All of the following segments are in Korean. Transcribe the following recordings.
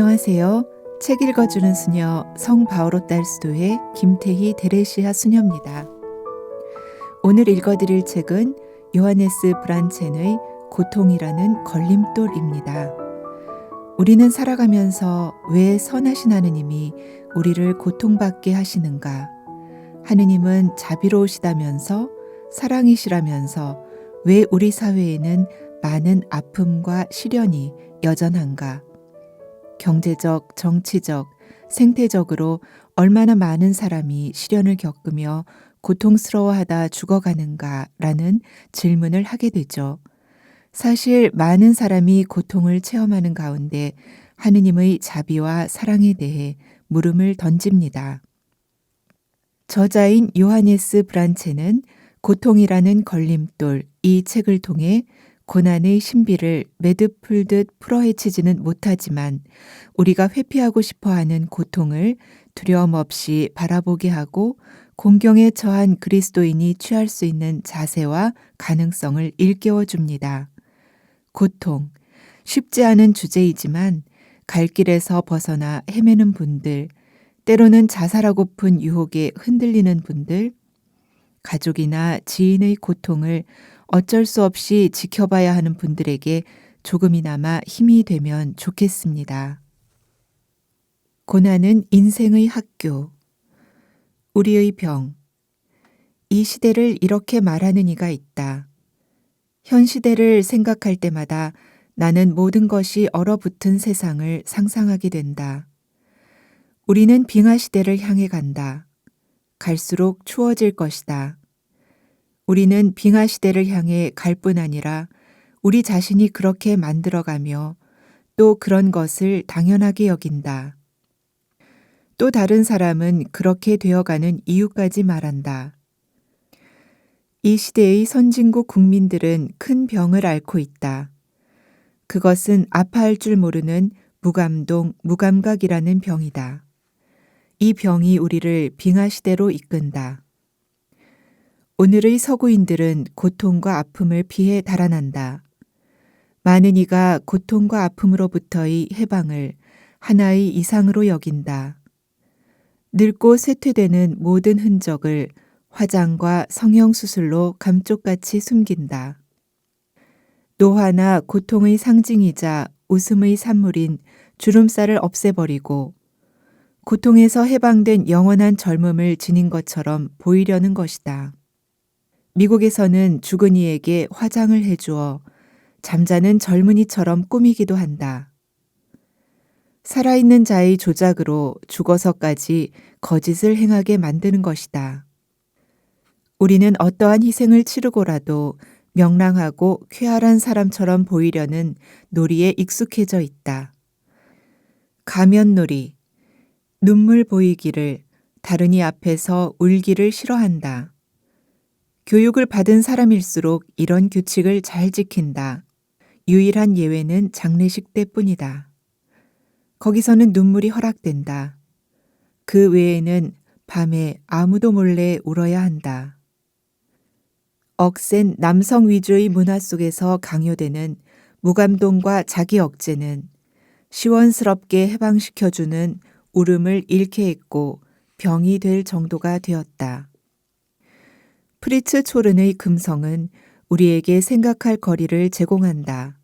안녕하세요. 책 읽어주는 수녀 성 바오로 딸 수도의 김태희 데레시아 수녀입니다. 오늘 읽어드릴 책은 요하네스 브란첸의 고통이라는 걸림돌입니다. 우리는 살아가면서 왜 선하신 하느님이 우리를 고통받게 하시는가? 하느님은 자비로우시다면서 사랑이시라면서 왜 우리 사회에는 많은 아픔과 시련이 여전한가? 경제적, 정치적, 생태적으로 얼마나 많은 사람이 시련을 겪으며 고통스러워하다 죽어가는가 라는 질문을 하게 되죠. 사실 많은 사람이 고통을 체험하는 가운데 하느님의 자비와 사랑에 대해 물음을 던집니다. 저자인 요하네스 브란체는 고통이라는 걸림돌 이 책을 통해 고난의 신비를 매듭 풀듯 풀어헤치지는 못하지만 우리가 회피하고 싶어 하는 고통을 두려움 없이 바라보게 하고 공경에 처한 그리스도인이 취할 수 있는 자세와 가능성을 일깨워 줍니다. 고통. 쉽지 않은 주제이지만 갈 길에서 벗어나 헤매는 분들, 때로는 자살하고픈 유혹에 흔들리는 분들, 가족이나 지인의 고통을 어쩔 수 없이 지켜봐야 하는 분들에게 조금이나마 힘이 되면 좋겠습니다. 고난은 인생의 학교. 우리의 병. 이 시대를 이렇게 말하는 이가 있다. 현 시대를 생각할 때마다 나는 모든 것이 얼어붙은 세상을 상상하게 된다. 우리는 빙하 시대를 향해 간다. 갈수록 추워질 것이다. 우리는 빙하 시대를 향해 갈 뿐 아니라 우리 자신이 그렇게 만들어가며 또 그런 것을 당연하게 여긴다. 또 다른 사람은 그렇게 되어가는 이유까지 말한다. 이 시대의 선진국 국민들은 큰 병을 앓고 있다. 그것은 아파할 줄 모르는 무감동, 무감각이라는 병이다. 이 병이 우리를 빙하 시대로 이끈다. 오늘의 서구인들은 고통과 아픔을 피해 달아난다. 많은 이가 고통과 아픔으로부터의 해방을 하나의 이상으로 여긴다. 늙고 쇠퇴되는 모든 흔적을 화장과 성형수술로 감쪽같이 숨긴다. 노화나 고통의 상징이자 웃음의 산물인 주름살을 없애버리고 고통에서 해방된 영원한 젊음을 지닌 것처럼 보이려는 것이다. 미국에서는 죽은 이에게 화장을 해주어 잠자는 젊은이처럼 꾸미기도 한다. 살아있는 자의 조작으로 죽어서까지 거짓을 행하게 만드는 것이다. 우리는 어떠한 희생을 치르고라도 명랑하고 쾌활한 사람처럼 보이려는 놀이에 익숙해져 있다. 가면놀이, 눈물 보이기를, 다른이 앞에서 울기를 싫어한다. 교육을 받은 사람일수록 이런 규칙을 잘 지킨다. 유일한 예외는 장례식 때뿐이다. 거기서는 눈물이 허락된다. 그 외에는 밤에 아무도 몰래 울어야 한다. 억센 남성 위주의 문화 속에서 강요되는 무감동과 자기 억제는 시원스럽게 해방시켜주는 울음을 잃게 했고 병이 될 정도가 되었다. 프리츠 초른의 금성은 우리에게 생각할 거리를 제공한다.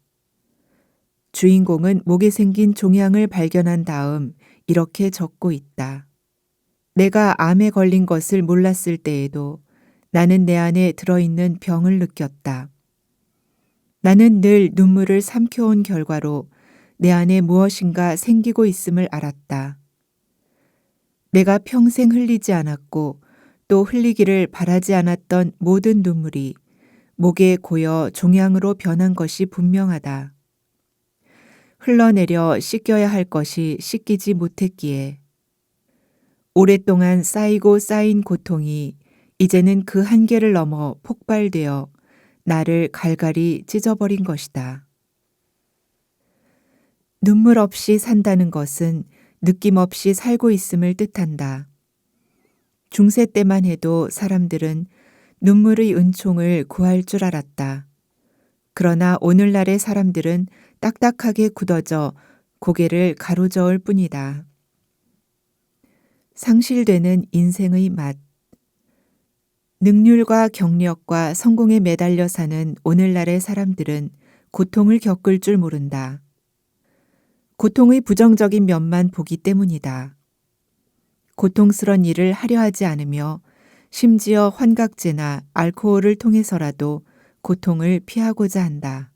주인공은 목에 생긴 종양을 발견한 다음 이렇게 적고 있다. 내가 암에 걸린 것을 몰랐을 때에도 나는 내 안에 들어있는 병을 느꼈다. 나는 늘 눈물을 삼켜온 결과로 내 안에 무엇인가 생기고 있음을 알았다. 내가 평생 흘리지 않았고 또 흘리기를 바라지 않았던 모든 눈물이 목에 고여 종양으로 변한 것이 분명하다. 흘러내려 씻겨야 할 것이 씻기지 못했기에 오랫동안 쌓이고 쌓인 고통이 이제는 그 한계를 넘어 폭발되어 나를 갈갈이 찢어버린 것이다. 눈물 없이 산다는 것은 느낌 없이 살고 있음을 뜻한다. 중세 때만 해도 사람들은 눈물의 은총을 구할 줄 알았다. 그러나 오늘날의 사람들은 딱딱하게 굳어져 고개를 가로저을 뿐이다. 상실되는 인생의 맛. 능률과 경력과 성공에 매달려 사는 오늘날의 사람들은 고통을 겪을 줄 모른다. 고통의 부정적인 면만 보기 때문이다. 고통스런 일을 하려 하지 않으며 심지어 환각제나 알코올을 통해서라도 고통을 피하고자 한다.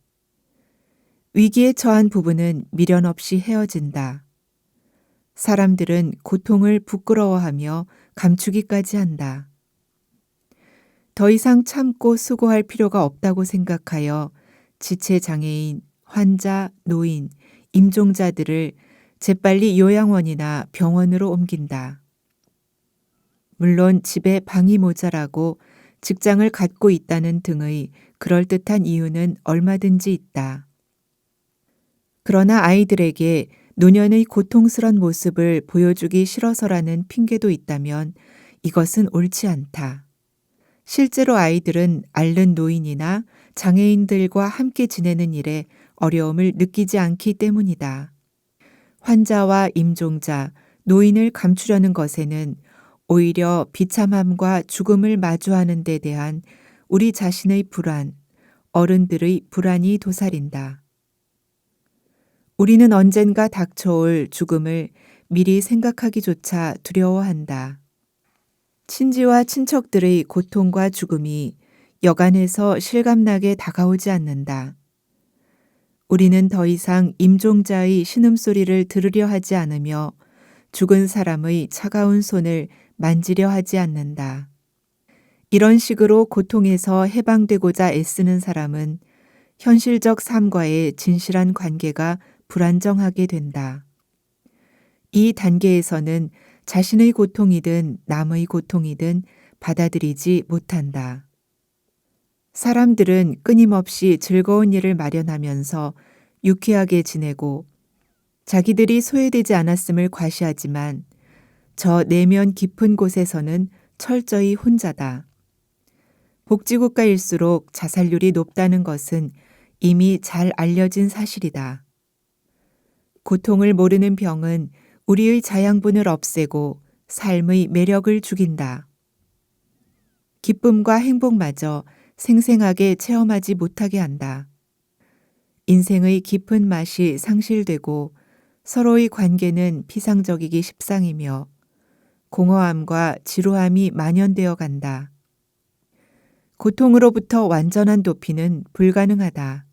위기에 처한 부부는 미련 없이 헤어진다. 사람들은 고통을 부끄러워하며 감추기까지 한다. 더 이상 참고 수고할 필요가 없다고 생각하여 지체장애인, 환자, 노인, 임종자들을 재빨리 요양원이나 병원으로 옮긴다. 물론 집에 방이 모자라고 직장을 갖고 있다는 등의 그럴듯한 이유는 얼마든지 있다. 그러나 아이들에게 노년의 고통스런 모습을 보여주기 싫어서라는 핑계도 있다면 이것은 옳지 않다. 실제로 아이들은 앓는 노인이나 장애인들과 함께 지내는 일에 어려움을 느끼지 않기 때문이다. 환자와 임종자, 노인을 감추려는 것에는 오히려 비참함과 죽음을 마주하는 데 대한 우리 자신의 불안, 어른들의 불안이 도사린다. 우리는 언젠가 닥쳐올 죽음을 미리 생각하기조차 두려워한다. 친지와 친척들의 고통과 죽음이 여간해서 실감나게 다가오지 않는다. 우리는 더 이상 임종자의 신음소리를 들으려 하지 않으며 죽은 사람의 차가운 손을 만지려 하지 않는다. 이런 식으로 고통에서 해방되고자 애쓰는 사람은 현실적 삶과의 진실한 관계가 불안정하게 된다. 이 단계에서는 자신의 고통이든 남의 고통이든 받아들이지 못한다. 사람들은 끊임없이 즐거운 일을 마련하면서 유쾌하게 지내고 자기들이 소외되지 않았음을 과시하지만 저 내면 깊은 곳에서는 철저히 혼자다. 복지국가일수록 자살률이 높다는 것은 이미 잘 알려진 사실이다. 고통을 모르는 병은 우리의 자양분을 없애고 삶의 매력을 죽인다. 기쁨과 행복마저 생생하게 체험하지 못하게 한다. 인생의 깊은 맛이 상실되고 서로의 관계는 피상적이기 십상이며 공허함과 지루함이 만연되어 간다. 고통으로부터 완전한 도피는 불가능하다.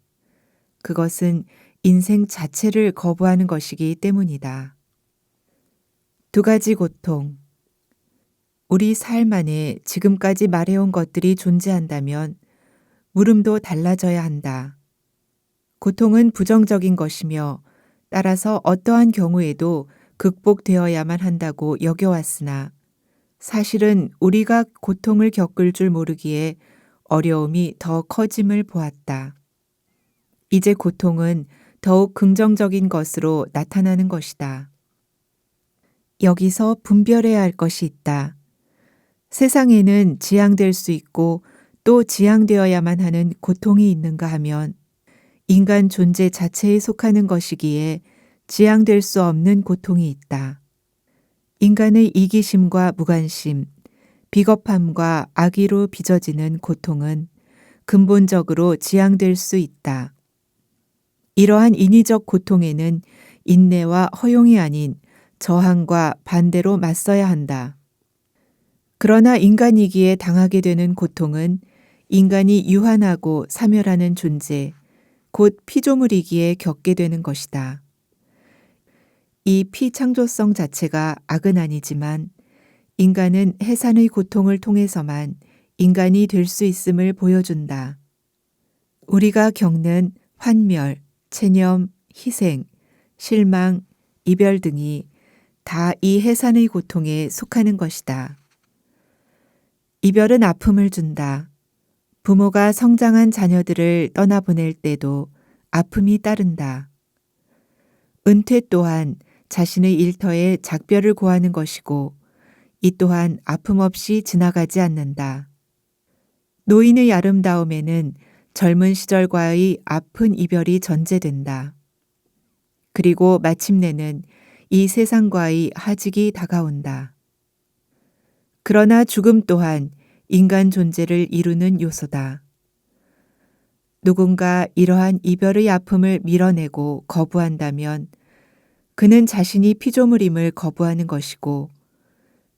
그것은 인생 자체를 거부하는 것이기 때문이다. 두 가지 고통. 우리 삶 안에 지금까지 말해온 것들이 존재한다면 물음도 달라져야 한다. 고통은 부정적인 것이며 따라서 어떠한 경우에도 극복되어야만 한다고 여겨왔으나 사실은 우리가 고통을 겪을 줄 모르기에 어려움이 더 커짐을 보았다. 이제 고통은 더욱 긍정적인 것으로 나타나는 것이다. 여기서 분별해야 할 것이 있다. 세상에는 지향될 수 있고 또 지향되어야만 하는 고통이 있는가 하면 인간 존재 자체에 속하는 것이기에 지향될 수 없는 고통이 있다. 인간의 이기심과 무관심, 비겁함과 악의로 빚어지는 고통은 근본적으로 지향될 수 있다. 이러한 인위적 고통에는 인내와 허용이 아닌 저항과 반대로 맞서야 한다. 그러나 인간이기에 당하게 되는 고통은 인간이 유한하고 사멸하는 존재, 곧 피조물이기에 겪게 되는 것이다. 이 피창조성 자체가 악은 아니지만 인간은 해산의 고통을 통해서만 인간이 될 수 있음을 보여준다. 우리가 겪는 환멸, 체념, 희생, 실망, 이별 등이 다 이 해산의 고통에 속하는 것이다. 이별은 아픔을 준다. 부모가 성장한 자녀들을 떠나보낼 때도 아픔이 따른다. 은퇴 또한 자신의 일터에 작별을 고하는 것이고 이 또한 아픔 없이 지나가지 않는다. 노인의 아름다움에는 젊은 시절과의 아픈 이별이 전제된다. 그리고 마침내는 이 세상과의 하직이 다가온다. 그러나 죽음 또한 인간 존재를 이루는 요소다. 누군가 이러한 이별의 아픔을 밀어내고 거부한다면 그는 자신이 피조물임을 거부하는 것이고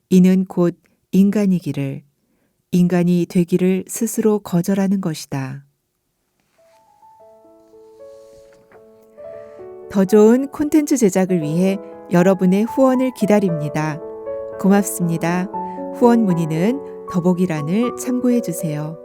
이는 곧 인간이기를 인간이 되기를 스스로 거절하는 것이다. 더 좋은 콘텐츠 제작을 위해 여러분의 후원을 기다립니다. 고맙습니다. 후원 문의는 더보기란을 참고해 주세요.